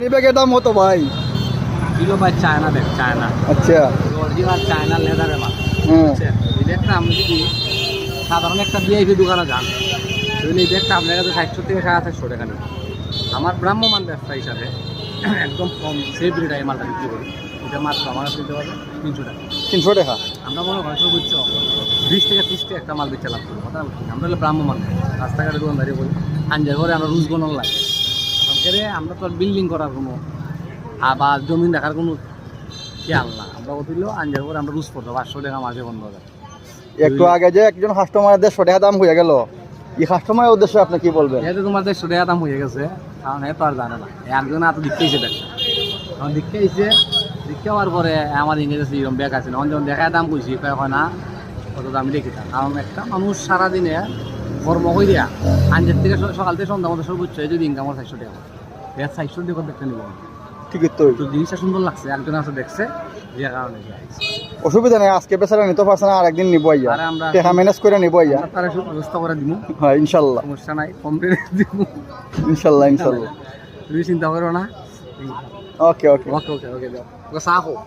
ব্যাগের দাম কত ভাই? কিলো বাই চায়না দেখ চায়না। আচ্ছা। অরিজিনাল চায়না লেদারের মাল। হ্যাঁ। এই ব্যাগটা আপনি যদি সাধারণ একটা ভিআইপি দোকানে যান। তাহলে এই ব্যাগটা আপনার কাছে ষাটশো থেকে সাড়ে আঠাশশো টাকা নেবে। আমার ভ্রাম্যমান ব্যবসা হিসাবে একদম কম সেফ রেটে এই মালটা বিক্রি করি। এটা মাত্র আমার কাছে দিতে পারবে তিনশো টাকা। তিনশো টাকা? আমরা মনে হয় সর্বোচ্চ বিশ থেকে ত্রিশ টাকা একটা মাল বেচে লাভ করি কথা আমরা হলো ভ্রাম্যমান রাস্তাঘাটে দোকানদারি করি। আঞ্জার ঘরে আমরা রুজ গণন লাগে। এখানে আমরা তো বিল্ডিং করার কোনো আবার জমিন রাখার কোনো খেয়াল না আমরা অতিল আঞ্জার ঘরে আমরা রুজ করতে পাঁচশো টাকা মাঝে বন্ধ হবে একটু আগে যে একজন কাস্টমার দেড়শো টাকা দাম হয়ে গেল এই কাস্টমারের উদ্দেশ্যে আপনি কি বলবেন? যেহেতু তোমার দেড়শো টাকা দাম হয়ে গেছে কারণ এ তো আর জানে না। একজন এত দেখতে এসে দেখছে তখন দেখতে এসে দেখতে হওয়ার পরে আমার ইংরেজি এরকম ব্যাগ আছে তখন যখন দেখায় দাম কইছি কয় হয় না কত দাম দেখি না। কারণ একটা মানুষ সারাদিনে কর্ম হয়ে দেয়া আঞ্জার থেকে সকাল থেকে সন্ধ্যা মধ্যে সর্বোচ্চ যদি ইনকাম হয় চারশো টাকা। ব্যাগ চারশো টাকা দেখতে নিব ঠিকই তো। তো জিনিসটা সুন্দর লাগছে একজন আছে দেখছে যে কারণে অসুবিধা নেই আজকে বেচারা নিতে পারছে না আরেকদিন নিবো আইয়া। টাকা ম্যানেজ করে নিবো আইয়া। তারা ব্যবস্থা করে দিব হ্যাঁ ইনশাল্লাহ। সমস্যা নাই কমপ্লিট দিব ইনশাল্লাহ ইনশাল্লাহ। তুমি চিন্তা করো না। ওকে ওকে। ওকে ওকে ওকে হোক